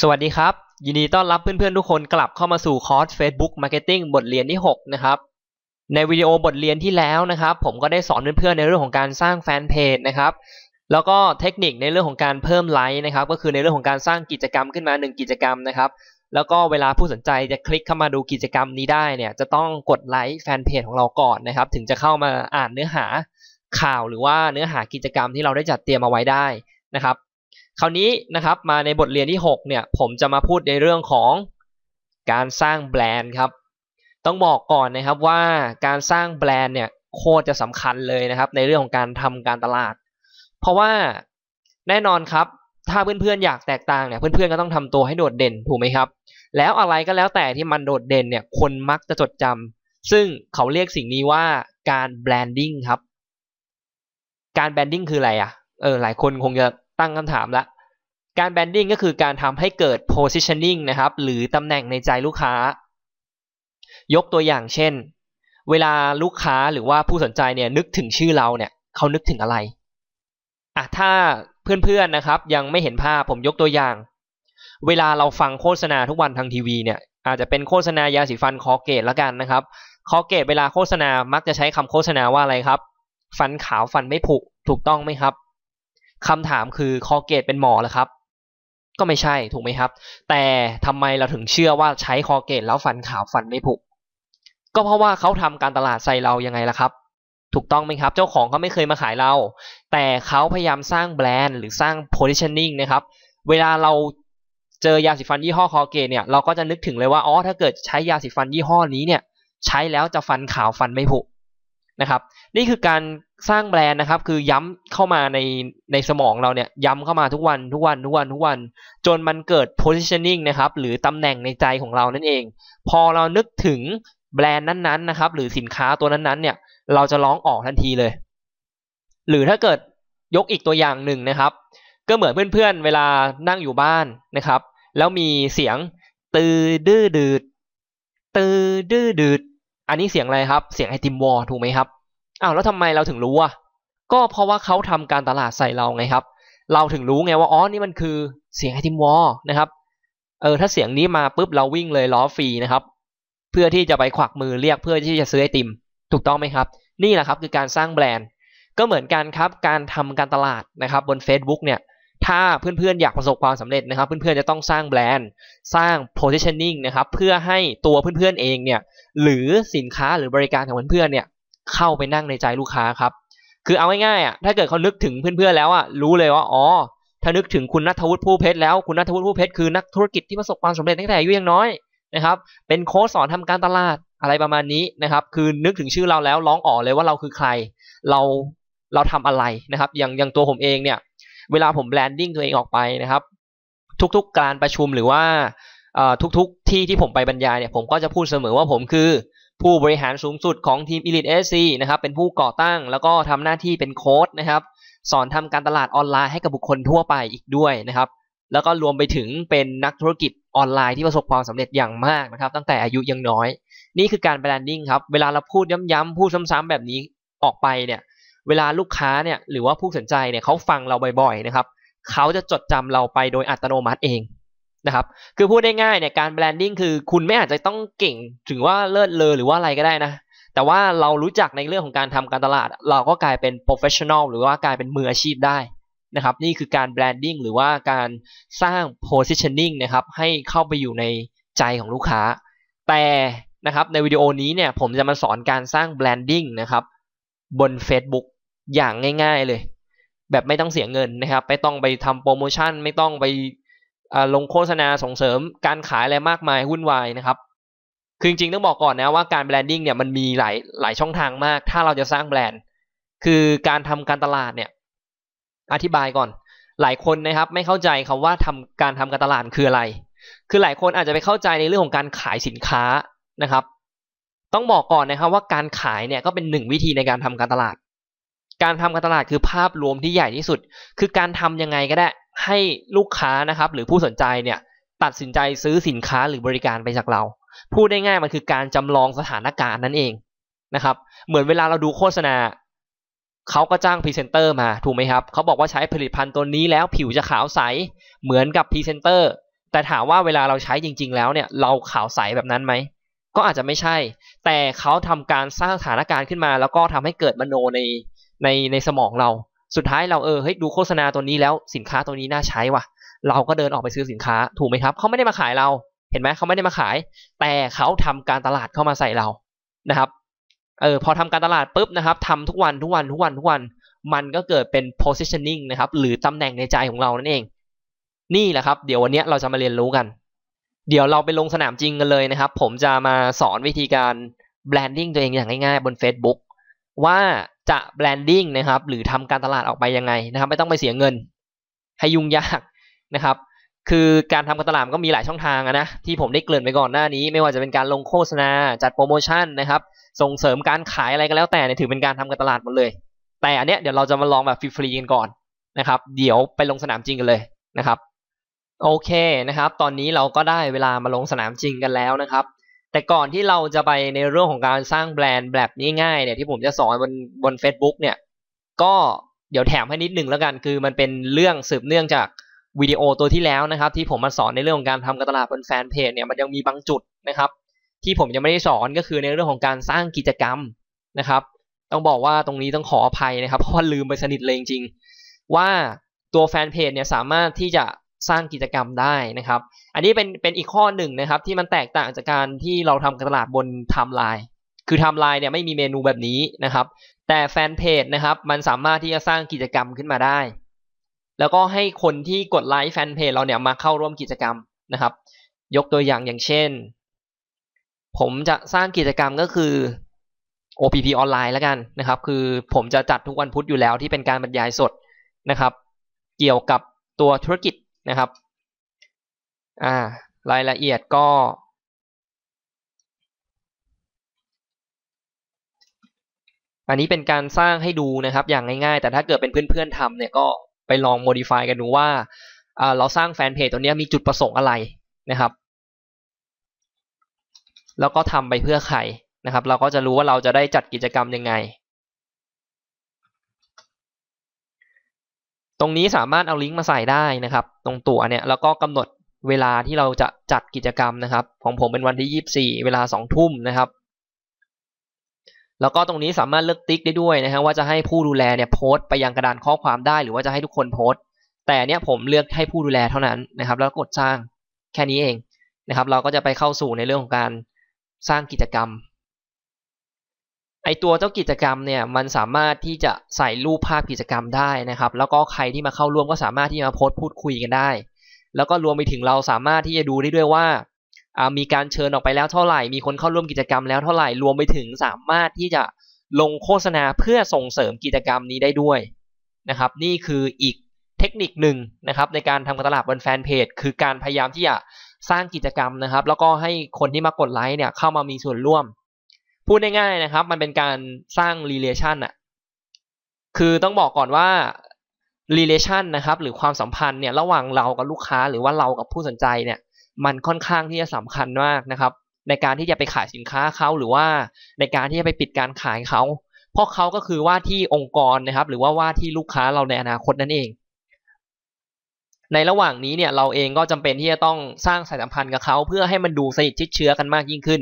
สวัสดีครับ ยินดีต้อนรับเพื่อนๆ ทุกคนกลับเข้ามาสู่คอร์ส Facebook Marketing บทเรียนที่ 6 นะครับ ในวิดีโอบทเรียนที่แล้วนะครับ ผมก็ได้สอนเพื่อนๆ ในเรื่องของการสร้างแฟนเพจนะครับ แล้วก็เทคนิคในเรื่องของการเพิ่มไลค์นะครับ ก็คือในเรื่องของการสร้างกิจกรรมขึ้นมา 1 กิจกรรมนะครับ แล้วก็เวลาผู้สนใจจะคลิกเข้ามาดูกิจกรรมนี้ได้เนี่ยจะต้องกดไลค์แฟนเพจของเราก่อนนะครับ ถึงจะเข้ามาอ่านเนื้อหาข่าวหรือว่าเนื้อหากิจกรรมที่เราได้จัดเตรียมเอาไว้ได้นะครับ คราวนี้นะครับมาในบทเรียนที่ 6 เนี่ยผมจะมาพูดในเรื่องของการสร้างแบรนด์ครับ ต้องบอกก่อนนะครับว่าการสร้างแบรนด์เนี่ยโคตรจะสำคัญเลยนะครับ ในเรื่องของการทำการตลาด เพราะว่าแน่นอนครับ ถ้าเพื่อนๆอยากแตกต่างเนี่ยเพื่อนๆก็ต้องทำตัวให้โดดเด่นถูกไหมครับ แล้วอะไรก็แล้วแต่ที่มันโดดเด่นเนี่ยคนมักจะจดจำซึ่งเขาเรียกสิ่งนี้ว่าการแบรนดิ้งครับ การแบรนดิ้งคืออะไรอะเออหลายคนคงจะ ตั้งคำถามละ การแบรนดิ้งก็คือการทำให้เกิด positioning นะครับ หรือตำแหน่งในใจลูกค้า ยกตัวอย่างเช่น เวลาลูกค้าหรือว่าผู้สนใจเนี่ยนึกถึงชื่อเราเนี่ยเขานึกถึงอะไรอะถ้าเพื่อนๆนะครับ ยังไม่เห็นภาพผมยกตัวอย่าง เวลาเราฟังโฆษณาทุกวันทางทีวีเนี่ยอาจจะเป็นโฆษณายาสีฟันคอเกตล้วกันนะครับคอเกตเวลาโฆษณามักจะใช้คำโฆษณาว่าอะไรครับ ฟันขาวฟันไม่ผุถูกต้องไหมครับ คำถามคือคอเกตเป็นหมอเหรอครับ ก็ไม่ใช่ถูกไหมครับ แต่ทำไมเราถึงเชื่อว่าใช้คอเกตแล้วฟันขาวฟันไม่ผุก็เพราะว่าเขาทำการตลาดใส่เรายังไงล่ะครับถูกต้องไหมครับเจ้าของเขาไม่เคยมาขายเรา แต่เขาพยายามสร้างแบรนด์หรือสร้าง positioning นะครับเวลาเราเจอยาสีฟันยี่ห้อคอเกตเนี่ยเราก็จะนึกถึงเลยว่าอ๋อถ้าเกิดใช้ยาสีฟันยี่ห้อนี้เนี่ย ใช้แล้วจะฟันขาวฟันไม่ผุ นะครับนี่คือการสร้างแบรนด์นะครับคือย้ำเข้ามาในในสมองเราเนี่ยย้ำเข้ามาทุกวันทุกวันทุกวันทุกวัน จนมันเกิด positioning นะครับหรือตำแหน่งในใจของเรานั่นเอง พอเรานึกถึงแบรนด์นั้นๆนะครับหรือสินค้าตัวนั้นๆเนี่ยเราจะร้องออกทันทีเลย หรือถ้าเกิดยกอีกตัวอย่างหนึ่งนะครับ ก็เหมือนเพื่อนๆ เวลานั่งอยู่บ้านนะครับ แล้วมีเสียงตือดื้อดืดตือดื้อดืด อันนี้เสียงอะไรครับ เสียงไอติมวอลถูกไหมครับ อ้าวแล้วทำไมเราถึงรู้อะ ก็เพราะว่าเขาทำการตลาดใส่เราไงครับ เราถึงรู้ไงว่าอ๋อนี่มันคือเสียงไอติมวอลนะครับ เออถ้าเสียงนี้มาปุ๊บเราวิ่งเลยล้อฟรีนะครับ เพื่อที่จะไปขวักมือเรียกเพื่อที่จะซื้อไอติม ถูกต้องไหมครับ นี่แหละครับคือการสร้างแบรนด์ ก็เหมือนกันครับการทำการตลาดนะครับบน Facebook เนี่ยถ้าเพื่อนๆอยากประสบความสำเร็จนะครับ เพื่อนๆจะต้องสร้างแบรนด์สร้าง positioning นะครับ เพื่อให้ตัวเพื่อนๆเองเนี่ย หรือสินค้าหรือบริการของเพื่อนๆเนี่ยเข้าไปนั่งในใจลูกค้าครับคือเอาง่ายๆอะถ้าเกิดเขานึกถึงเพื่อนๆแล้วอะรู้เลยว่าอ๋อถ้านึกถึงคุณนัทวุฒิผู้เพชรแล้วคุณนัทวุฒิผู้เพชรคือนักธุรกิจที่ประสบความสำเร็จตั้งแต่อายุยังน้อยนะครับเป็นโค้ชสอนทำการตลาดอะไรประมาณนี้นะครับ คือนึกถึงชื่อเราแล้วร้องอ๋อเลยว่าเราคือใคร เราเราทำอะไรนะครับ อย่างอย่างตัวผมเองเนี่ย เวลาผมแบรนดิ้งตัวเองออกไปนะครับ ทุกๆการประชุมหรือว่า ทุกๆที่ที่ผมไปบรรยายเนี่ยผมก็จะพูดเสมอว่าผมคือผู้บริหารสูงสุดของทีม Elite SC นะครับเป็นผู้ก่อตั้งแล้วก็ทำหน้าที่เป็นโค้ดนะครับสอนทำการตลาดออนไลน์ให้กับบุคคลทั่วไปอีกด้วยนะครับแล้วก็รวมไปถึงเป็นนักธุรกิจออนไลน์ที่ประสบความสำเร็จอย่างมากนะครับตั้งแต่อายุยังน้อย นี่คือการแบรนดิ้งครับเวลาเราพูดย้ำๆพูดซ้ำๆแบบนี้ออกไปเนี่ยเวลาลูกค้าเนี่ยหรือว่าผู้สนใจเนี่ยเขาฟังเราบ่อยๆนะครับเขาจะจดจำเราไปโดยอัตโนมัติเอง นะครับ คือพูดได้ง่ายเนี่ยการแบรนดิ้งคือคุณไม่อาจจะต้องเก่งถึงว่าเลิศเลอหรือว่าอะไรก็ได้นะ แต่ว่าเรารู้จักในเรื่องของการทำการตลาด เราก็กลายเป็น professional หรือว่ากลายเป็นมืออาชีพได้นะครับ นี่คือการแบรนดิ้งหรือว่าการสร้าง positioning นะครับ ให้เข้าไปอยู่ในใจของลูกค้า แต่นะครับในวิดีโอนี้เนี่ยผมจะมาสอนการสร้างแบรนดิ้งนะครับบน Facebook อย่างง่าย ๆเลย แบบไม่ต้องเสียเงินนะครับ ไม่ต้องไปทำโปรโมชั่น ไม่ต้องไป ลงโฆษณาส่งเสริมการขายอะไรมากมายวุ่นวายนะครับ คือจริงๆต้องบอกก่อนนะว่าการแบรนดิ้งเนี่ยมันมีหลายหลายช่องทางมาก ถ้าเราจะสร้างแบรนด์ คือการทำการตลาดเนี่ยอธิบายก่อน หลายคนนะครับไม่เข้าใจคาว่าทำการทำการตลาดคืออะไร คือหลายคนอาจจะไปเข้าใจในเรื่องของการขายสินค้านะครับ ต้องบอกก่อนนะครับว่าการขายเนี่ยก็เป็นหนึ่งวิธีในการทำการตลาด การทำการตลาดคือภาพรวมที่ใหญ่ที่สุด คือการทำยังไงก็ได้ให้ลูกค้านะครับ หรือผู้สนใจเนี่ยตัดสินใจซื้อสินค้าหรือบริการไปจากเรา พูดได้ง่ายมันคือการจำลองสถานการณ์นั่นเองนะครับ เหมือนเวลาเราดูโฆษณาเขาก็จ้างพรีเซนเตอร์มาถูกไหมครับเขาบอกว่าใช้ผลิตภัณฑ์ตัวนี้แล้วผิวจะขาวใสเหมือนกับพรีเซนเตอร์แต่ถามว่าเวลาเราใช้จริง ๆ แล้วเนี่ยเราขาวใสแบบนั้นไหมก็อาจจะไม่ใช่ แต่เขาทำการสร้างสถานการณ์ขึ้นมา แล้วก็ทำให้เกิดมโนใน ในในสมองเรา สุดท้ายเราเออเฮ้ยดูโฆษณาตัวนี้แล้วสินค้าตัวนี้น่าใช้ว่ะ เราก็เดินออกไปซื้อสินค้าถูกไหมครับเขาไม่ได้มาขายเรา เห็นไหมเขาไม่ได้มาขาย แต่เขาทำการตลาดเข้ามาใส่เรานะครับเออพอทำการตลาดปุ๊บนะครับทำทุกวันทุกวันทุกวันทุกวัน มันก็เกิดเป็น positioning นะครับหรือตำแหน่งในใจของเรานั่นเอง นี่แหละครับ เดี๋ยววันนี้เราจะมาเรียนรู้กัน เดี๋ยวเราไปลงสนามจริงกันเลยนะครับ ผมจะมาสอนวิธีการ branding ตัวเองอย่างง่ายๆบน Facebook ว่า จะ branding นะครับหรือทำการตลาดออกไปยังไงนะครับ ไม่ต้องไปเสียเงิน ให้ยุ่งยากนะครับ คือการทำการตลาดก็มีหลายช่องทางนะที่ผมได้เกริ่นไปก่อนหน้านี้ ไม่ว่าจะเป็นการลงโฆษณาจัดโปรโมชั่นนะครับ ส่งเสริมการขายอะไรก็แล้วแต่เนี่ยถือเป็นการทำการตลาดหมดเลย แต่อันเนี้ยเดี๋ยวเราจะมาลองแบบฟรีๆกันก่อนนะครับ เดี๋ยวไปลงสนามจริงกันเลยนะครับโอเคนะครับ ตอนนี้เราก็ได้เวลามาลงสนามจริงกันแล้วนะครับ แต่ก่อนที่เราจะไปในเรื่องของการสร้างแบรนด์แบบนี้ง่ายเนี่ยที่ผมจะสอนบนบน Facebook เนี่ย ก็เดี๋ยวแถมให้นิดหนึ่งแล้วกัน คือมันเป็นเรื่องสืบเนื่องจากวิดีโอตัวที่แล้วนะครับ ที่ผมมาสอนในเรื่องของการทำการตลาดบนแฟนเพจเนี่ยมันยังมีบางจุดนะครับ ที่ผมยังไม่ได้สอนก็คือในเรื่องของการสร้างกิจกรรมนะครับ ต้องบอกว่าตรงนี้ต้องขออภัยนะครับเพราะว่าลืมไปสนิทเลยจริงๆว่าตัวแฟนเพจเนี่ยสามารถที่จะ สร้างกิจกรรมได้นะครับ อันนี้เป็นเป็นอีกข้อหนึ่งนะครับ ที่มันแตกต่างจากการที่เราทำการตลาดบนไทม์ไลน์คือไทม์ไลน์เนี่ยไม่มีเมนูแบบนี้นะครับ แต่แฟนเพจนะครับ มันสามารถที่จะสร้างกิจกรรมขึ้นมาได้ แล้วก็ให้คนที่กดไลค์แฟนเพจเราเนี่ยมาเข้าร่วมกิจกรรมนะครับ ยกตัวอย่างอย่างเช่น ผมจะสร้างกิจกรรมก็คือ OPP ออนไลน์แล้วกันนะครับ คือผมจะจัดทุกวันพุธอยู่แล้วที่เป็นการบรรยายสดนะครับ เกี่ยวกับตัวธุรกิจ นะครับอ่ารายละเอียดก็อันนี้เป็นการสร้างให้ดูนะครับอย่างง่ายๆ แต่ถ้าเกิดเป็นเพื่อนๆทำเนี่ยก็ไปลองโมดิฟายกันดูว่าเราสร้างแฟนเพจตัวนี้มีจุดประสงค์อะไรนะครับ แล้วก็ทำไปเพื่อใครนะครับ เราก็จะรู้ว่าเราจะได้จัดกิจกรรมยังไง ตรงนี้สามารถเอาลิงก์มาใส่ได้นะครับ ตรงตัวเนี่ยแล้วก็กำหนดเวลาที่เราจะจัดกิจกรรมนะครับ ของผมเป็นวันที่ 24 เวลา 2 ทุ่มนะครับ แล้วก็ตรงนี้สามารถเลือกติ๊กได้ด้วยนะฮะว่าจะให้ผู้ดูแลเนี่ยโพสต์ไปยังกระดานข้อความได้ หรือว่าจะให้ทุกคนโพสต์แต่เนี้ยผมเลือกให้ผู้ดูแลเท่านั้นนะครับ แล้วกดสร้างแค่นี้เองนะครับ เราก็จะไปเข้าสู่ในเรื่องของการสร้างกิจกรรม ไอตัวเจ้ากิจกรรมเนี่ยมันสามารถที่จะใส่รูปภาพกิจกรรมได้นะครับ แล้วก็ใครที่มาเข้าร่วมก็สามารถที่มาโพสต์พูดคุยกันได้ แล้วก็รวมไปถึงเราสามารถที่จะดูได้ด้วยว่ามีการเชิญออกไปแล้วเท่าไหร่ มีคนเข้าร่วมกิจกรรมแล้วเท่าไหร่ รวมไปถึงสามารถที่จะลงโฆษณาเพื่อส่งเสริมกิจกรรมนี้ได้ด้วยนะครับ นี่คืออีกเทคนิคหนึ่งนะครับในการทำการตลาดบนแฟนเพจคือการพยายามที่จะสร้างกิจกรรมนะครับ แล้วก็ให้คนที่มากดไลค์เนี่ยเข้ามามีส่วนร่วม พูดง่ายๆนะครับ มันเป็นการสร้าง relation อะคือต้องบอกก่อนว่า relation นะครับ หรือความสัมพันธ์เนี่ยระหว่างเรากับลูกค้าหรือว่าเรากับผู้สนใจเนี่ย มันค่อนข้างที่จะสำคัญมากนะครับ ในการที่จะไปขายสินค้าเขาหรือว่าในการที่จะไปปิดการขายเขาเพราะเขาก็คือว่าที่องค์กรนะครับ หรือว่าว่าที่ลูกค้าเราในอนาคตนั่นเอง ในระหว่างนี้เนี่ยเราเองก็จำเป็นที่จะต้องสร้างสายสัมพันธ์กับเขาเพื่อให้มันดูสนิทชิดเชื้อกันมากยิ่งขึ้น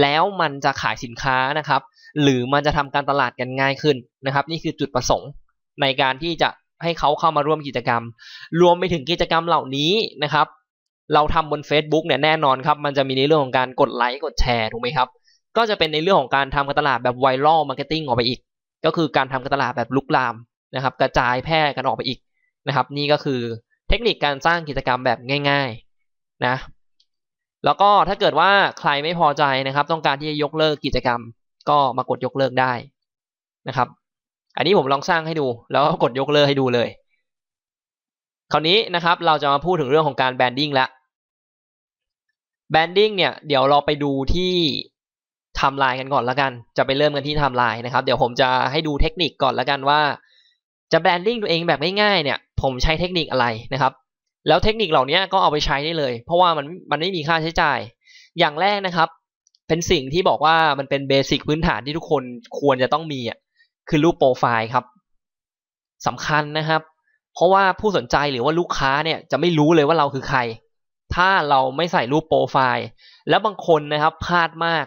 แล้วมันจะขายสินค้านะครับ หรือมันจะทำการตลาดกันง่ายขึ้นนะครับ นี่คือจุดประสงค์ในการที่จะให้เขาเข้ามาร่วมกิจกรรม รวมไปถึงกิจกรรมเหล่านี้นะครับ เราทำบน Facebook เนี่ยแน่นอนครับ มันจะมีในเรื่องของการกดไลค์กดแชร์ถูกไหมครับ ก็จะเป็นในเรื่องของการทำการตลาดแบบไวรัลมาร์เก็ตติ้งออกไปอีก ก็คือการทำการตลาดแบบลุกลามนะครับ กระจายแพร่กันออกไปอีกนะครับ นี่ก็คือ เทคนิคการสร้างกิจกรรมแบบง่าย ๆนะ แล้วก็ถ้าเกิดว่าใครไม่พอใจนะครับ ต้องการที่จะยกเลิกกิจกรรม ก็มากดยกเลิกได้นะครับ อันนี้ผมลองสร้างให้ดู แล้วก็กดยกเลิกให้ดูเลย คราวนี้นะครับเราจะมาพูดถึงเรื่องของการแบนดิ้งแล้วแบนดิ้งเนี่ยเดี๋ยวเราไปดูที่ทำลายกันก่อนแล้วกัน จะไปเริ่มกันที่ทำลายนะครับ เดี๋ยวผมจะให้ดูเทคนิคก่อนแล้วกันว่า จะแบรนดิ้งตัวเองแบบง่ายๆเนี่ย ผมใช้เทคนิคอะไรนะครับ แล้วเทคนิคเหล่านี้ก็เอาไปใช้ได้เลย เพราะว่ามันมันไม่มีค่าใช้จ่าย อย่างแรกนะครับ เป็นสิ่งที่บอกว่ามันเป็นเบสิกพื้นฐานที่ทุกคนควรจะต้องมีอะคือรูปโปรไฟล์ครับสำคัญนะครับ เพราะว่าผู้สนใจหรือว่าลูกค้าเนี่ยจะไม่รู้เลยว่าเราคือใคร ถ้าเราไม่ใส่รูปโปรไฟล์ แล้วบางคนนะครับพลาดมาก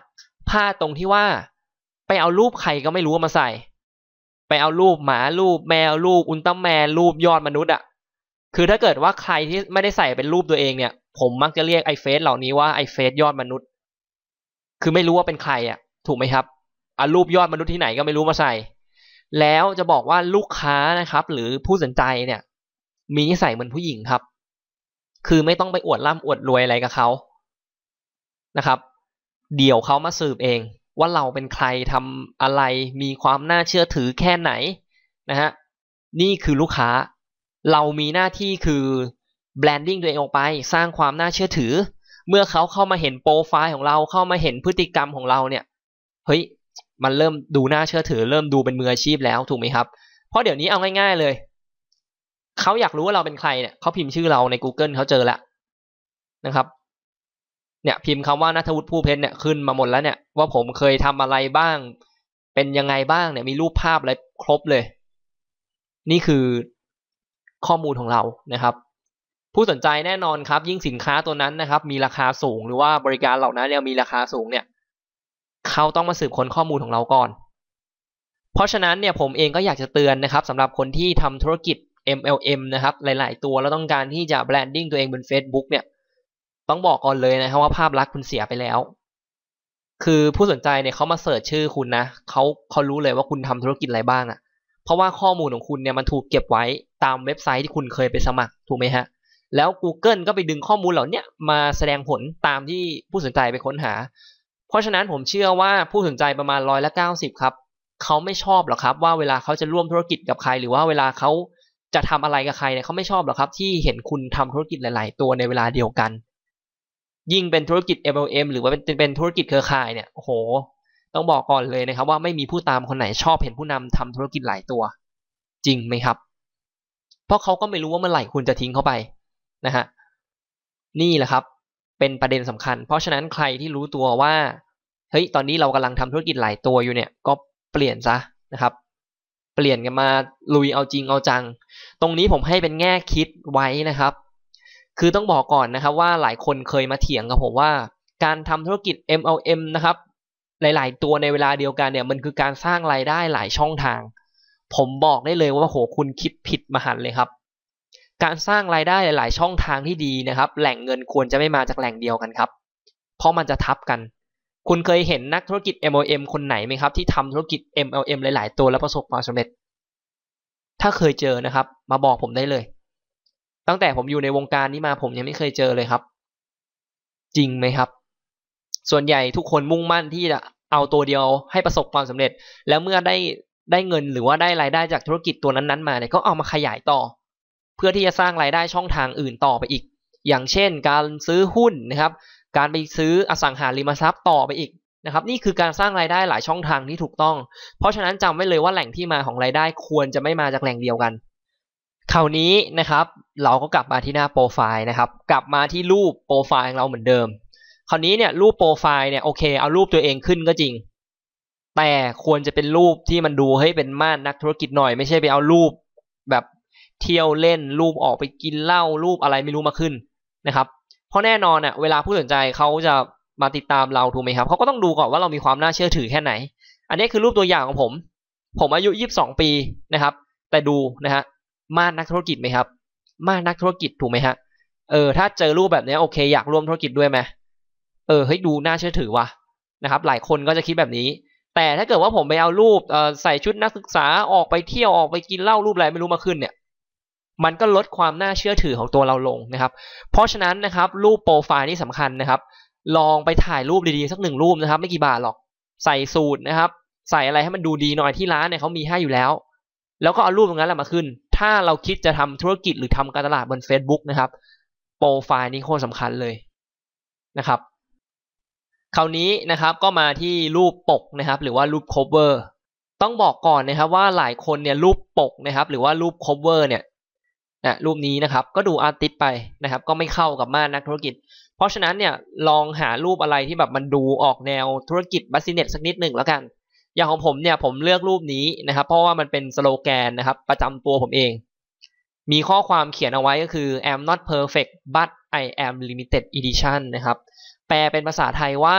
พลาดตรงที่ว่า ไปเอารูปใครก็ไม่รู้มาใส่ ไปเอารูปหมารูปแมวรูปอุลตร้าแมนรูปยอดมนุษย์อะคือถ้าเกิดว่าใครที่ไม่ได้ใส่เป็นรูปตัวเองเนี่ย ผมมักจะเรียกไอเฟซเหล่านี้ว่าไอเฟซยอดมนุษย์ คือไม่รู้ว่าเป็นใครอะ ถูกไหมครับอารูปยอดมนุษย์ที่ไหนก็ไม่รู้มาใส่ แล้วจะบอกว่าลูกค้านะครับ หรือผู้สนใจเนี่ย มีนิสัยเหมือนผู้หญิงครับ คือไม่ต้องไปอวดร่ำอวดรวยอะไรกับเขานะครับ เดี๋ยวเขามาสืบเอง ว่าเราเป็นใครทำอะไรมีความน่าเชื่อถือแค่ไหนนะฮะนี่คือลูกค้า เรามีหน้าที่คือแบรนดิ้งตัวเองออกไป สร้างความน่าเชื่อถือ เมื่อเขาเข้ามาเห็นโปรไฟล์ของเราเข้ามาเห็นพฤติกรรมของเราเนี่ยเฮ้ยมันเริ่มดูน่าเชื่อถือ เริ่มดูเป็นมืออาชีพแล้วถูกไหมครับ เพราะเดี๋ยวนี้เอาง่าย ๆเลยเขาอยากรู้ว่าเราเป็นใครเนี่ยเขาพิมพ์ชื่อเราใน Google เขาเจอแล้วนะครับ เนี่ยพิมพ์คำว่านัทวุฒิผู้เพชรเนี่ยขึ้นมาหมดแล้วเนี่ยว่าผมเคยทำอะไรบ้าง เป็นยังไงบ้างเนี่ยมีรูปภาพอะไรครบเลย นี่คือข้อมูลของเรานะครับ ผู้สนใจแน่นอนครับ ยิ่งสินค้าตัวนั้นนะครับ มีราคาสูงหรือว่าบริการเหล่านั้นเนี่ยมีราคาสูงเนี่ยเขาต้องมาสืบค้นข้อมูลของเราก่อน เพราะฉะนั้นเนี่ยผมเองก็อยากจะเตือนนะครับสำหรับคนที่ทำธุรกิจ MLM นะครับ หลาย ๆ ตัวแล้วต้องการที่จะแบรนดิ้งตัวเองบน Facebook เนี่ย ต้องบอกก่อนเลยนะครับว่าภาพลักษณ์คุณเสียไปแล้ว คือผู้สนใจเนี่ยเขามาเสิร์ชชื่อคุณนะเขาเขารู้เลยว่าคุณทำธุรกิจอะไรบ้างอะ่ะ เพราะว่าข้อมูลของคุณเนี่ยมันถูกเก็บไว้ตามเว็บไซต์ที่คุณเคยไปสมัครถูกไหมฮะ แล้ว Google ก็ไปดึงข้อมูลเหล่านี้มาแสดงผลตามที่ผู้สนใจไปค้นหา เพราะฉะนั้นผมเชื่อว่าผู้สนใจประมาณร้อยละเก้าสิบครับเขาไม่ชอบหรอกครับ ว่าเวลาเขาจะร่วมธุรกิจกับใคร หรือว่าเวลาเขาจะทำอะไรกับใครเนี่ยเขาไม่ชอบหรอกครับ ที่เห็นคุณทำธุรกิจหลาย ๆ ตัวในเวลาเดียวกัน ยิ่งเป็นธุรกิจ MLM หรือว่าเป็นเป็นธุรกิจเครือข่ายเนี่ยโอ้โห ต้องบอกก่อนเลยนะครับ ว่าไม่มีผู้ตามคนไหนชอบเห็นผู้นำทำธุรกิจหลายตัว จริงไหมครับ เพราะเขาก็ไม่รู้ว่าเมื่อไหร่คุณจะทิ้งเขาไปนะฮะนี่แหละครับ เป็นประเด็นสำคัญ เพราะฉะนั้นใครที่รู้ตัวว่าเฮ้ยตอนนี้เรากำลังทำธุรกิจหลายตัวอยู่เนี่ย ก็เปลี่ยนซะนะครับ เปลี่ยนกันมาลุยเอาจริงเอาจัง ตรงนี้ผมให้เป็นแง่คิดไว้นะครับ คือต้องบอกก่อนนะครับว่าหลายคนเคยมาเถียงกับผมว่า การทำธุรกิจ MLM นะครับ หลาย ๆ ตัวในเวลาเดียวกันเนี่ยมันคือการสร้างรายได้หลายช่องทาง ผมบอกได้เลยว่าโหคุณคิดผิดมหันเลยครับ การสร้างรายได้หลาย ๆ ช่องทางที่ดีนะครับ แหล่งเงินควรจะไม่มาจากแหล่งเดียวกันครับ เพราะมันจะทับกัน คุณเคยเห็นนักธุรกิจ MLM คนไหนไหมครับ ที่ทำธุรกิจ MLM หลาย ๆ ตัวแล้วประสบความสำเร็จ ถ้าเคยเจอนะครับ มาบอกผมได้เลย ตั้งแต่ผมอยู่ในวงการนี้มาผมยังไม่เคยเจอเลยครับ จริงไหมครับ ส่วนใหญ่ทุกคนมุ่งมั่นที่จะเอาตัวเดียวให้ประสบความสำเร็จ แล้วเมื่อได้ได้เงินหรือว่าได้รายได้จากธุรกิจตัวนั้นๆมาเนี่ยก็เอามาขยายต่อ เพื่อที่จะสร้างรายได้ช่องทางอื่นต่อไปอีก อย่างเช่น การซื้อหุ้นนะครับ การไปซื้ออสังหาริมทรัพย์ต่อไปอีกนะครับ นี่คือการสร้างรายได้หลายช่องทางที่ถูกต้อง เพราะฉะนั้นจำไว้เลยว่าแหล่งที่มาของรายได้ควรจะไม่มาจากแหล่งเดียวกัน คราวนี้นะครับ เราก็กลับมาที่หน้าโปรไฟล์นะครับ กลับมาที่รูปโปรไฟล์ของเราเหมือนเดิม คราวนี้เนี่ยรูปโปรไฟล์เนี่ยโอเคเอารูปตัวเองขึ้นก็จริง แต่ควรจะเป็นรูปที่มันดูให้เป็นม่านนักธุรกิจหน่อย ไม่ใช่ไปเอารูปแบบเที่ยวเล่นรูปออกไปกินเหล้ารูปอะไรไม่รู้มาขึ้นนะครับ เพราะแน่นอนอะเวลาผู้สนใจเขาจะมาติดตามเราถูกไหมครับเขาก็ต้องดูก่อนว่าเรามีความน่าเชื่อถือแค่ไหน อันนี้คือรูปตัวอย่างของผม ผมอายุยี่สิบสองปีนะครับ แต่ดูนะฮะ มานักธุรกิจไหมครับ มานักธุรกิจถูกไหมฮะเออถ้าเจอรูปแบบนี้โอเคอยากร่วมธุรกิจด้วยไหมเออเฮ้ยดูน่าเชื่อถือว่ะนะครับ หลายคนก็จะคิดแบบนี้ แต่ถ้าเกิดว่าผมไปเอารูปใส่ชุดนักศึกษาออกไปเที่ยวออกไปกินเหล้ารูปอะไรไม่รู้มาขึ้นเนี่ย มันก็ลดความน่าเชื่อถือของตัวเราลงนะครับ เพราะฉะนั้นนะครับรูปโปรไฟล์นี่สำคัญนะครับ ลองไปถ่ายรูปดีๆสักหนึ่งรูปนะครับ ไม่กี่บาทหรอกใส่สูตรนะครับ ใส่อะไรให้มันดูดีหน่อยที่ร้านเนี่ยเขามีให้อยู่แล้ว แล้วก็เอารูปตรงนั้นแหละมาขึ้น ถ้าเราคิดจะทำธุรกิจหรือทำการตลาดบน Facebook นะครับ โปรไฟล์นี้โคตรสำคัญเลยนะครับ คราวนี้นะครับก็มาที่รูปปกนะครับ หรือว่ารูป cover ต้องบอกก่อนนะครับว่าหลายคนเนี่ยรูปปกนะครับ หรือว่ารูป cover เนี่ยนะรูปนี้นะครับก็ดูอาร์ติสไปนะครับ ก็ไม่เข้ากับม่านนักธุรกิจ เพราะฉะนั้นเนี่ยลองหารูปอะไรที่แบบมันดูออกแนวธุรกิจบัสซิเนตสักนิดหนึ่งแล้วกัน อย่างของผมเนี่ยผมเลือกรูปนี้นะครับ เพราะว่ามันเป็นสโลแกนนะครับ ประจำตัวผมเอง มีข้อความเขียนเอาไว้ก็คือ I'm not perfect but I am limited edition นะครับ แปลเป็นภาษาไทยว่า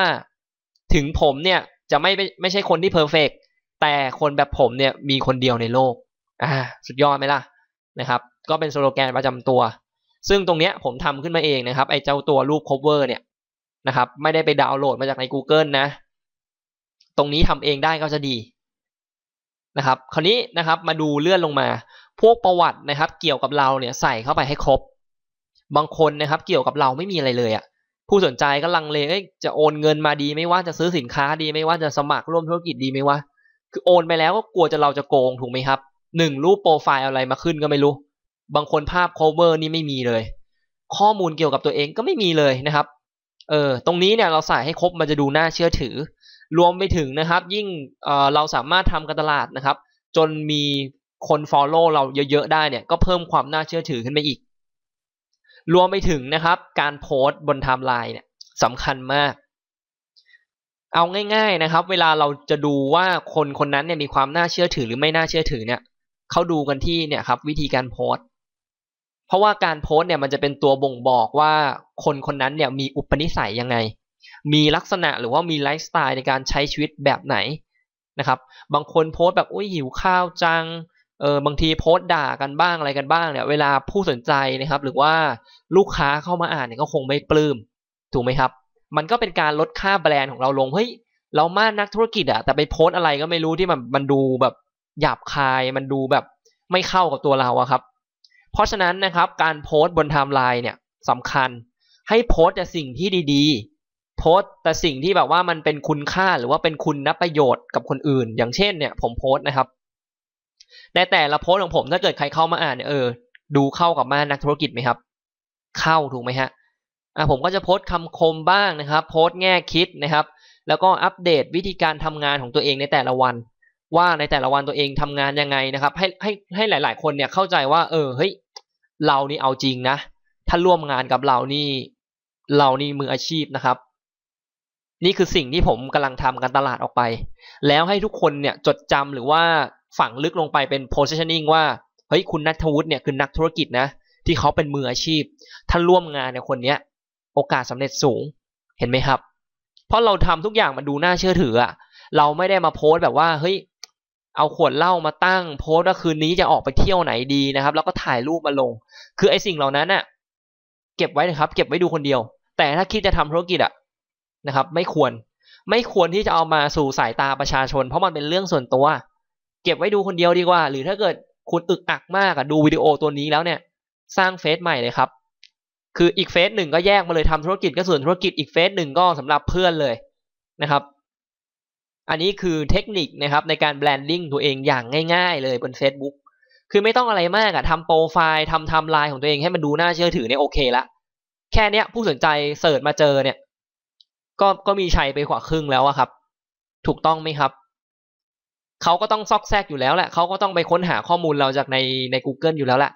ถึงผมเนี่ยจะไม่ไม่ใช่คนที่เพอร์เฟกแต่คนแบบผมเนี่ยมีคนเดียวในโลก อ่า สุดยอดไหมล่ะนะครับ ก็เป็นสโลแกนประจำตัว ซึ่งตรงเนี้ยผมทำขึ้นมาเองนะครับ ไอ้เจ้าตัวรูป cover เนี่ยนะครับ ไม่ได้ไปดาวน์โหลดมาจากใน Google นะ ตรงนี้ทำเองได้ก็จะดีนะครับ คราวนี้นะครับมาดูเลื่อนลงมา พวกประวัตินะครับ เกี่ยวกับเราเนี่ยใส่เข้าไปให้ครบ บางคนนะครับ เกี่ยวกับเราไม่มีอะไรเลยอะ่ะผู้สนใจก็ลังเลจะโอนเงินมาดีไม่ว่าจะซื้อสินค้าดีไม่ว่าจะสมัครร่วมธุรกิจดีไม่ว่า คือโอนไปแล้วก็กลัวจะเราจะโกงถูกไหมครับหนึ่งรูปโปรไฟล์อะไรมาขึ้นก็ไม่รู้ บางคนภาพ cover นี่ไม่มีเลย ข้อมูลเกี่ยวกับตัวเองก็ไม่มีเลยนะครับ เออ ตรงนี้เนี่ยเราใส่ให้ครบมันจะดูน่าเชื่อถือ รวมไปถึงนะครับ ยิ่งเเราสามารถทำการตลาดนะครับ จนมีคน follow เราเยอะๆได้เนี่ยก็เพิ่มความน่าเชื่อถือขึ้นไปอีก รวมไปถึงนะครับ การโพสต์บนไทม์ไลน์เนี่ยสำคัญมาก เอาง่าย ๆนะครับ เวลาเราจะดูว่าคนคนนั้นเนี่ยมีความน่าเชื่อถือหรือไม่น่าเชื่อถือเนี่ยเขาดูกันที่เนี่ยครับวิธีการโพสต์ เพราะว่าการโพสต์เนี่ยมันจะเป็นตัวบ่งบอกว่าคนคนนั้นเนี่ยมีอุปนิสัยยังไง มีลักษณะหรือว่ามีไลฟ์สไตล์ในการใช้ชีวิตแบบไหนนะครับบางคนโพสต์แบบอุ้ยหิวข้าวจังเออบางทีโพสต์ด่ากันบ้างอะไรกันบ้างเนี่ยเวลาผู้สนใจนะครับ หรือว่าลูกค้าเข้ามาอ่านเนี่ยก็คงไม่ปลื้มถูกไหมครับ มันก็เป็นการลดค่าแบรนด์ของเราลงเฮ้ยเรามานักธุรกิจอะแต่ไปโพสต์อะไรก็ไม่รู้ที่มันมันดูแบบหยาบคายมันดูแบบไม่เข้ากับตัวเราอะครับ เพราะฉะนั้นนะครับการโพสต์บนไทม์ไลน์เนี่ยสำคัญให้โพสต์แต่สิ่งที่ดีๆ โพสแต่สิ่งที่แบบว่ามันเป็นคุณค่าหรือว่าเป็นคุณนับประโยชน์กับคนอื่น อย่างเช่นเนี่ยผมโพสนะครับ ในแต่ละโพสของผมถ้าเกิดใครเข้ามาอ่านเนี่ยเออ ดูเข้ากับมานักธุรกิจไหมครับ เข้าถูกไหมฮะอะผมก็จะโพสต์คำคมบ้างนะครับ โพสต์แง่คิดนะครับ แล้วก็อัปเดตวิธีการทำงานของตัวเองในแต่ละวัน ว่าในแต่ละวันตัวเองทำงานยังไงนะครับ ให้ให้ให้หลาย ๆ คนเนี่ยเข้าใจว่า เออเฮ้ยเรานี่เอาจริงนะ ถ้าร่วมงานกับเรานี่ เรานี่มืออาชีพนะครับ นี่คือสิ่งที่ผมกำลังทำการตลาดออกไป แล้วให้ทุกคนเนี่ยจดจำหรือว่าฝังลึกลงไปเป็น positioning ว่าเฮ้ยคุณนัทวุฒิเนี่ยคือนักธุรกิจนะ ที่เขาเป็นมืออาชีพท่านร่วมงานเนี่ยคนเนี้ย โอกาสสำเร็จสูงเห็นไหมครับ เพราะเราทำทุกอย่างมันดูน่าเชื่อถืออะเราไม่ได้มาโพสต์แบบว่าเฮ้ยเอาขวดเหล้ามาตั้งโพสต์ว่าคืนนี้จะออกไปเที่ยวไหนดีนะครับ แล้วก็ถ่ายรูปมาลง คือไอ้สิ่งเหล่านั้นน่ะ เก็บไว้นะครับ เก็บไว้ดูคนเดียว แต่ถ้าคิดจะทำธุรกิจอะ นะครับ ไม่ควรไม่ควรที่จะเอามาสู่สายตาประชาชน เพราะมันเป็นเรื่องส่วนตัว เก็บไว้ดูคนเดียวดีกว่า หรือถ้าเกิดคุณอึกอักมากอะดูวิดีโอตัวนี้แล้วเนี่ย สร้างเฟซใหม่เลยครับ คืออีกเฟซหนึ่งก็แยกมาเลยทำธุรกิจก็ส่วนธุรกิจอีกเฟซหนึ่งก็สำหรับเพื่อนเลยนะครับ อันนี้คือเทคนิคนะครับในการแบรนดิ้งตัวเองอย่างง่าย ๆ เลยบน Facebook คือไม่ต้องอะไรมากอะทำโปรไฟล์ทำไทม์ไลน์ของตัวเองให้มันดูน่าเชื่อถือเนี่ยโอเคละแค่เนี้ยผู้สนใจเสิร์ชมาเจอเนี่ย ก็ก็มีชัยไปกว่าครึ่งแล้วอะครับ ถูกต้องไหมครับเขาก็ต้องซอกแซกอยู่แล้วแหละเขาก็ต้องไปค้นหาข้อมูลเราจากในใน Google อยู่แล้วแหละ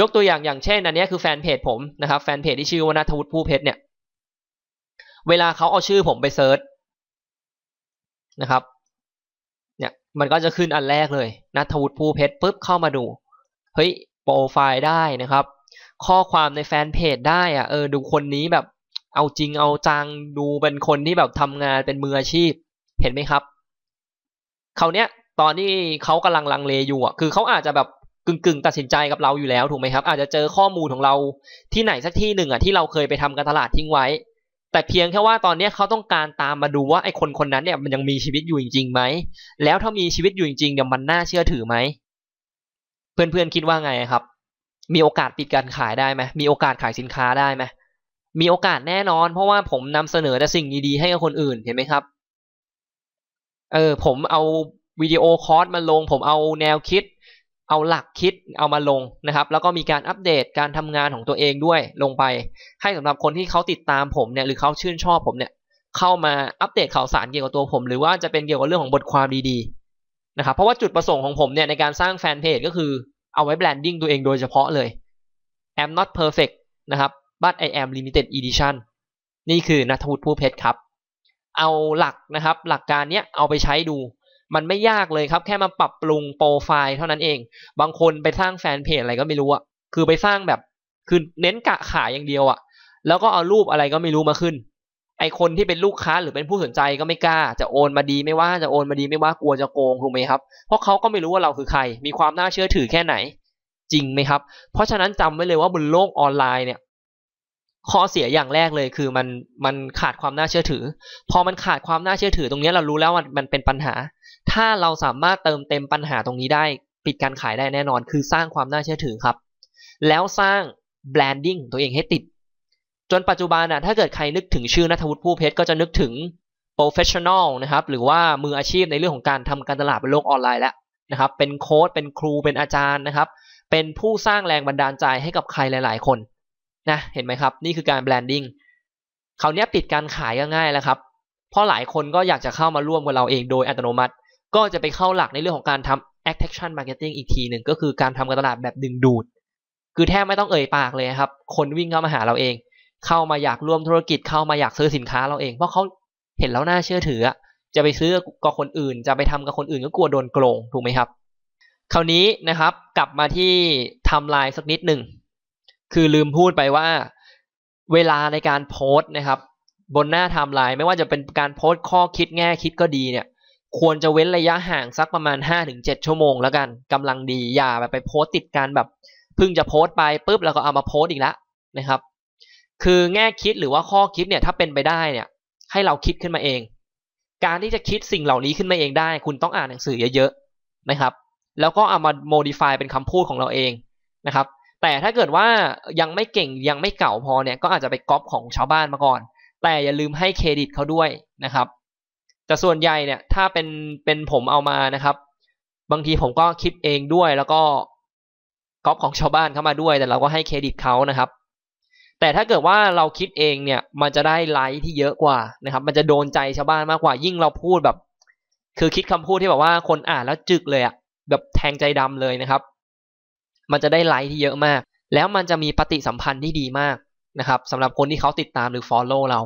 ยกตัวอย่างอย่างเช่นอันนี้คือแฟนเพจผมนะครับ แฟนเพจที่ชื่อว่านัทวุฒิผู้เพชรเนี่ย เวลาเขาเอาชื่อผมไปเซิร์ชนะครับ เนี่ยมันก็จะขึ้นอันแรกเลยนัทวุฒิผู้เพชรปุ๊บเข้ามาดูเฮ้ยโปรไฟล์ได้นะครับ ข้อความในแฟนเพจได้อะเออดูคนนี้แบบ เอาจริงเอาจังดูเป็นคนที่แบบทำงานเป็นมืออาชีพ เห็นไหมครับเขาเนี้ยตอนที่เขากำลังลังเลอยู่อะคือเขาอาจจะแบบกึ่งกึ่งตัดสินใจกับเราอยู่แล้วถูกไหมครับ อาจจะเจอข้อมูลของเราที่ไหนสักที่หนึ่งอะที่เราเคยไปทำการตลาดทิ้งไว้ แต่เพียงแค่ว่าตอนนี้เขาต้องการตามมาดูว่าไอ้คนคนนั้นเนี่ยมันยังมีชีวิตอยู่จริงๆไหมแล้วถ้ามีชีวิตอยู่จริงๆเนี่ยมันน่าเชื่อถือไหมเพื่อนๆคิดว่าไงครับ มีโอกาสปิดการขายได้ไหมมีโอกาสขายสินค้าได้ไหม มีโอกาสแน่นอน เพราะว่าผมนำเสนอแต่สิ่งดีๆให้กับคนอื่นเห็นไหมครับ เออผมเอาวิดีโอคอร์สมาลง ผมเอาแนวคิด เอาหลักคิดเอามาลงนะครับ แล้วก็มีการอัปเดตการทำงานของตัวเองด้วยลงไป ให้สำหรับคนที่เขาติดตามผมเนี่ยหรือเขาชื่นชอบผมเนี่ยเข้ามาอัปเดตข่าวสารเกี่ยวกับตัวผม หรือว่าจะเป็นเกี่ยวกับเรื่องของบทความดีๆนะครับเพราะว่าจุดประสงค์ของผมเนี่ยในการสร้างแฟนเพจก็คือเอาไว้แบรนดิ้งตัวเองโดยเฉพาะเลย am not perfect นะครับ but I am limited edition นี่คือนัทวุฒิผู้เพชรครับ เอาหลักนะครับ หลักการเนี้ยเอาไปใช้ดู มันไม่ยากเลยครับ แค่มาปรับปรุงโปรไฟล์เท่านั้นเอง บางคนไปสร้างแฟนเพจอะไรก็ไม่รู้อะคือไปสร้างแบบ คือเน้นกะขายอย่างเดียวอะแล้วก็เอารูปอะไรก็ไม่รู้มาขึ้น ไอคนที่เป็นลูกค้าหรือเป็นผู้สนใจก็ไม่กล้า จะโอนมาดีไม่ว่าจะโอนมาดีไม่ว่ากลัวจะโกงถูกไหมครับ เพราะเขาก็ไม่รู้ว่าเราคือใคร มีความน่าเชื่อถือแค่ไหน จริงไหมครับ เพราะฉะนั้นจำไว้เลยว่าบนโลกออนไลน์เนี่ย ข้อเสียอย่างแรกเลยคือมันมันขาดความน่าเชื่อถือ พอมันขาดความน่าเชื่อถือตรงนี้เรารู้แล้วว่ามันเป็นปัญหา ถ้าเราสามารถเติมเต็มปัญหาตรงนี้ได้ ปิดการขายได้แน่นอน คือสร้างความน่าเชื่อถือครับ แล้วสร้างแบรนดิ้งตัวเองให้ติด จนปัจจุบันอะถ้าเกิดใครนึกถึงชื่อนัทวุฒิผู้เพชรก็จะนึกถึง professional นะครับ หรือว่ามืออาชีพในเรื่องของการทำการตลาดบนโลกออนไลน์แล้วนะครับ เป็นโค้ดเป็นครูเป็นอาจารย์นะครับ เป็นผู้สร้างแรงบันดาลใจให้กับใครหลาย ๆ คน นะเห็นไหมครับ นี่คือการแบรนดิ้งคราวนี้ปิดการขายก็ง่ายแล้วครับ เพราะหลายคนก็อยากจะเข้ามาร่วมกับเราเองโดยอัตโนมัติ ก็จะไปเข้าหลักในเรื่องของการทำ attraction marketing อีกทีหนึ่งก็คือการทำการตลาดแบบดึงดูด คือแทบไม่ต้องเอ่ยปากเลยครับ คนวิ่งเข้ามาหาเราเอง เข้ามาอยากร่วมธุรกิจเข้ามาอยากซื้อสินค้าเราเอง เพราะเขาเห็นแล้วน่าเชื่อถือ จะไปซื้อกับคนอื่น จะไปทำกับคนอื่นก็กลัวโดนโกงถูกไหมครับ คราวนี้นะครับกลับมาที่ทำลายสักนิดหนึ่ง คือลืมพูดไปว่าเวลาในการโพสต์นะครับ บนหน้าไทม์ไลน์ไม่ว่าจะเป็นการโพสต์ข้อคิดแง่คิดก็ดีเนี่ย ควรจะเว้นระยะห่างสักประมาณ 5-7 ชั่วโมงแล้วกันกำลังดีอย่าแบบไปโพสต์ติดกันแบบเพิ่งจะโพสต์ไปปุ๊บแล้วก็เอามาโพสต์อีกแล้วนะครับ คือแง่คิดหรือว่าข้อคิดเนี่ยถ้าเป็นไปได้เนี่ยให้เราคิดขึ้นมาเอง การที่จะคิดสิ่งเหล่านี้ขึ้นมาเองได้ คุณต้องอ่านหนังสือเยอะๆนะครับ แล้วก็เอามา modify เป็นคำพูดของเราเองนะครับ แต่ถ้าเกิดว่ายังไม่เก่งยังไม่เก่าพอเนี่ยก็อาจจะไปก๊อปของชาวบ้านมาก่อน แต่อย่าลืมให้เครดิตเขาด้วยนะครับแต่ส่วนใหญ่เนี่ยถ้าเป็นเป็นผมเอามานะครับ บางทีผมก็คิดเองด้วยแล้วก็ก๊อปของชาวบ้านเข้ามาด้วย แต่เราก็ให้เครดิตเขานะครับ แต่ถ้าเกิดว่าเราคิดเองเนี่ย มันจะได้ไลค์ที่เยอะกว่านะครับ มันจะโดนใจชาวบ้านมากกว่า ยิ่งเราพูดแบบ คือคิดคำพูดที่แบบว่าคนอ่านแล้วจึกเลยอะแบบแทงใจดำเลยนะครับ มันจะได้ไลค์ที่เยอะมาก แล้วมันจะมีปฏิสัมพันธ์ที่ดีมากนะครับสำหรับคนที่เขาติดตามหรือ follow เรา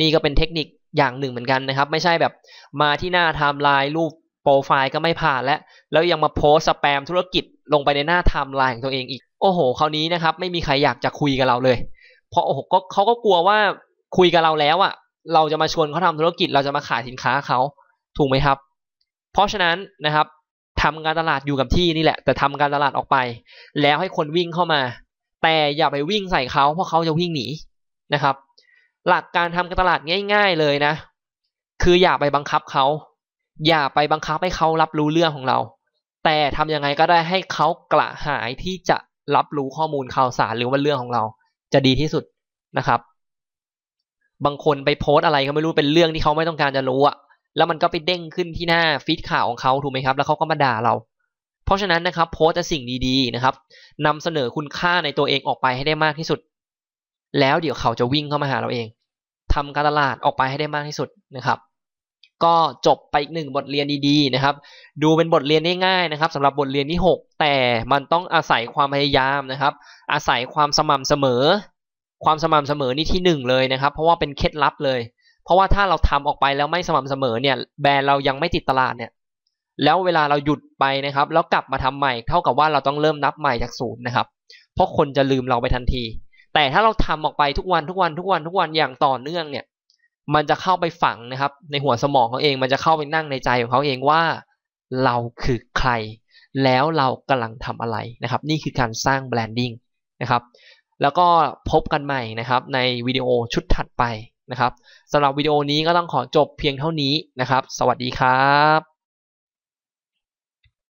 นี่ก็เป็นเทคนิคอย่างหนึ่งเหมือนกันนะครับ ไม่ใช่แบบมาที่หน้าไทม์ไลน์รูปโปรไฟล์ก็ไม่ผ่านแล้ว แล้วยังมาโพสสแปมธุรกิจลงไปในหน้าไทม์ไลน์ของตัวเองอีก โอ้โหคราวนี้นะครับไม่มีใครอยากจะคุยกับเราเลย เพราะโอ้โหก็เขาก็กลัวว่าคุยกับเราแล้วอะ่ะ เราจะมาชวนเขาทำธุรกิจเราจะมาขายสินค้าเขาถูกไหมครับ เพราะฉะนั้นนะครับ ทำการตลาดอยู่กับที่นี่แหละ แต่ทำการตลาดออกไป แล้วให้คนวิ่งเข้ามา แต่อย่าไปวิ่งใส่เขาเพราะเขาจะวิ่งหนีนะครับ หลักการทำการตลาดง่าย ๆเลยนะ คืออย่าไปบังคับเขาอย่าไปบังคับให้เขารับรู้เรื่องของเรา แต่ทำยังไงก็ได้ให้เขากระหายที่จะรับรู้ข้อมูลข่าวสารหรือว่าเรื่องของเรา จะดีที่สุดนะครับ บางคนไปโพสอะไรก็ไม่รู้เป็นเรื่องที่เขาไม่ต้องการจะรู้อะ แล้วมันก็ไปเด้งขึ้นที่หน้าฟีดข่าวของเขาถูกไหมครับ แล้วเขาก็มาด่าเรา เพราะฉะนั้นนะครับโพสแต่สิ่งดีๆนะครับนำเสนอคุณค่าในตัวเองออกไปให้ได้มากที่สุด แล้วเดี๋ยวเขาจะวิ่งเข้ามาหาเราเองทำการตลาดออกไปให้ได้มากที่สุดนะครับ ก็จบไปอีกหนึ่งบทเรียนดีๆนะครับ ดูเป็นบทเรียนง่ายๆนะครับสำหรับบทเรียนที่ 6 แต่มันต้องอาศัยความพยายามนะครับ อาศัยความสม่ำเสมอ ความสม่ำเสมอนี่ที่1เลยนะครับ เพราะว่าเป็นเคล็ดลับเลย เพราะว่าถ้าเราทำออกไปแล้วไม่สม่ำเสมอเนี่ยแบรนด์เรายังไม่ติดตลาดเนี่ยแล้วเวลาเราหยุดไปนะครับ แล้วกลับมาทำใหม่เท่ากับว่าเราต้องเริ่มนับใหม่จากศูนย์นะครับ เพราะคนจะลืมเราไปทันที แต่ถ้าเราทำออกไปทุกวันทุกวันทุกวันทุกวันอย่างต่อเนื่องเนี่ย มันจะเข้าไปฝังนะครับ ในหัวสมองเขาเองมันจะเข้าไปนั่งในใจของเขาเองว่า เราคือใคร แล้วเรากำลังทำอะไรนะครับ นี่คือการสร้างแบรนดิ้งนะครับ แล้วก็พบกันใหม่นะครับ ในวิดีโอชุดถัดไป นะครับสำหรับวิดีโอนี้ก็ต้องขอจบเพียงเท่านี้นะครับ สวัสดีครับ